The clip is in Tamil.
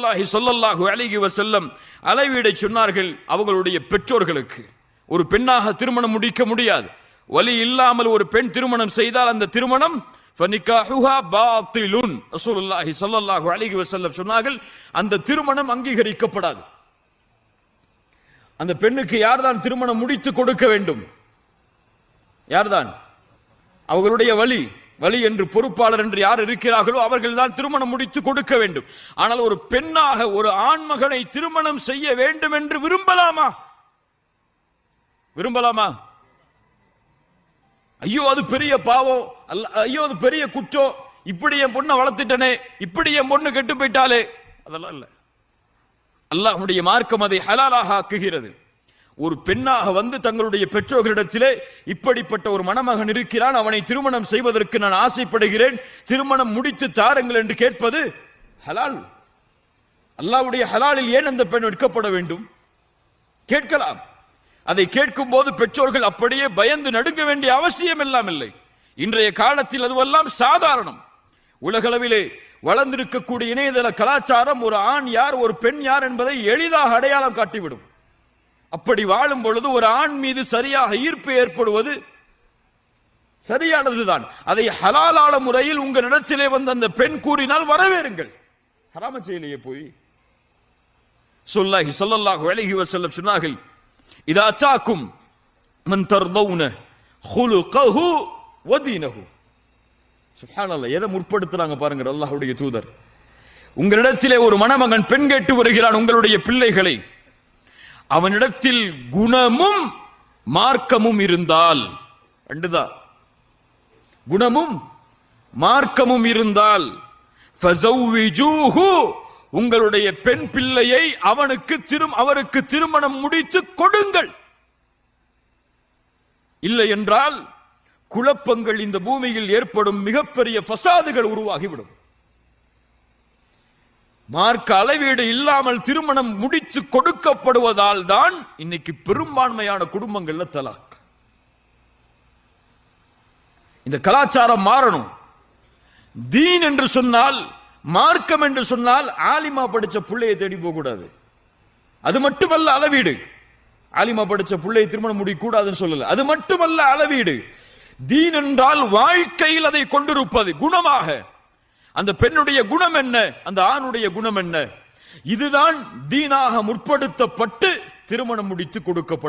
ரசூலுல்லாஹி சொல்லல்லாஹு அழகி வசல்லம் அளவீடை சொன்னார்கள் அவங்களுடைய பெற்றோர்களுக்கு. ஒரு பெண்ணாக திருமணம் முடிக்க முடியாது. வலி இல்லாமல் ஒரு பெண் திருமணம் செய்தால் அந்த திருமணம் ரசூலுல்லாஹி ஸல்லல்லாஹு அலைஹி வஸல்லம் சொன்னார்கள் அந்த திருமணம் அங்கீகரிக்கப்படாது. அந்த பெண்ணுக்கு யார்தான் திருமணம் முடித்து கொடுக்க வேண்டும்? யார்தான்? அவர்களுடைய வழி வழி என்று பொறுப்பாளர் என்று யார் இருக்கிறார்களோ அவர்கள் தான் திருமணம் முடித்து கொடுக்க வேண்டும். ஆனால் ஒரு பெண்ணாக ஒரு ஆண்மகனை திருமணம் செய்ய வேண்டும் என்று விரும்பலாமா? விரும்பலாமா? ஐயோ அது பெரிய பாவம் அல்ல ஐயோ அது பெரிய குற்றம் இப்படி என் பொண்ணை வளர்த்துட்டனே இப்படி என் பொண்ணு கெட்டு போயிட்டாலே. அதெல்லாம் இல்லை. அல்லாஹ்வுடைய மார்க்கம் அதை ஹலாலாக ஆக்குகிறது. ஒரு பெண்ணாக வந்து தங்களுடைய பெற்றோர்களிடத்திலே இப்படிப்பட்ட ஒரு மணமகன் இருக்கிறான். அவனை திருமணம் செய்வதற்கு நான் ஆசைப்படுகிறேன். திருமணம் முடித்து தாருங்கள் என்று கேட்பது ஹலால். அல்லாவுடைய ஹலாலில் ஏன் அந்த பெண் எடுக்கப்பட வேண்டும்? கேட்கலாம். அதை கேட்கும் போது பெற்றோர்கள் அப்படியே பயந்து நடுங்க வேண்டிய அவசியம் எல்லாம் இல்லை. இன்றைய காலத்தில் அதுவெல்லாம் சாதாரணம். உலகளவிலே வளர்ந்திருக்கக்கூடிய இணையதள கலாச்சாரம் ஒரு ஆண் யார் ஒரு பெண் யார் என்பதை எளிதாக அடையாளம் காட்டிவிடும். அப்படி வாழும் பொழுது ஒரு ஆண் மீது சரியாக ஈர்ப்பு ஏற்படுவது சரியானதுதான். அதை ஹலாலான முறையில் உங்களிடத்திலே வந்து அந்த பெண் கூறினால் வரவேறுங்கள். ஹராம செயலியே போய். சொல்லாஹி சொல்லல்லாஹு அலைஹி வஸல்லம் சொன்னார்கள் இதா அச்சாக்கும் மன் தர்தௌன ஹுலுகஹு வதீனஹு சுப்ஹானல்லாஹ் எதை முற்படுத்துறாங்க பாருங்க அல்லாஹ்வுடைய தூதர். உங்களிடத்திலே ஒரு மணமகன் பெண் கேட்டு வருகிறான் உங்களுடைய பிள்ளைகளை அவனிடத்தில் குணமும் மார்க்கமும் இருந்தால். ரெண்டுதான் குணமும் மார்க்கமும் இருந்தால். உங்களுடைய பெண் பிள்ளையை அவனுக்கு திரும் அவருக்கு திருமணம் முடித்து கொடுங்கள். இல்லை என்றால் குழப்பங்கள் இந்த பூமியில் ஏற்படும் மிகப்பெரிய பசாதுகள் உருவாகிவிடும். மார்க்க அளவீடு இல்லாமல் திருமணம் முடித்து கொடுக்கப்படுவதால் தான் இன்னைக்கு பெரும்பான்மையான குடும்பங்கள்ல தலாக். இந்த கலாச்சாரம் மாறணும். தீன் என்று சொன்னால் மார்க்கம் என்று சொன்னால் ஆலிமா படிச்ச பிள்ளையை தேடி போகக்கூடாது. அது மட்டுமல்ல அளவீடு. ஆலிமா படிச்ச பிள்ளையை திருமணம் முடியக்கூடாதுன்னு சொல்லல. அது மட்டுமல்ல அளவீடு. தீன் என்றால் வாழ்க்கையில் அதை கொண்டிருப்பது குணமாக. அந்த பெண்ணுடைய குணம் என்ன? அந்த ஆணுடைய குணம் என்ன? இதுதான் தீனாக முற்படுத்தப்பட்டு திருமணம் முடித்து கொடுக்கப்படும்.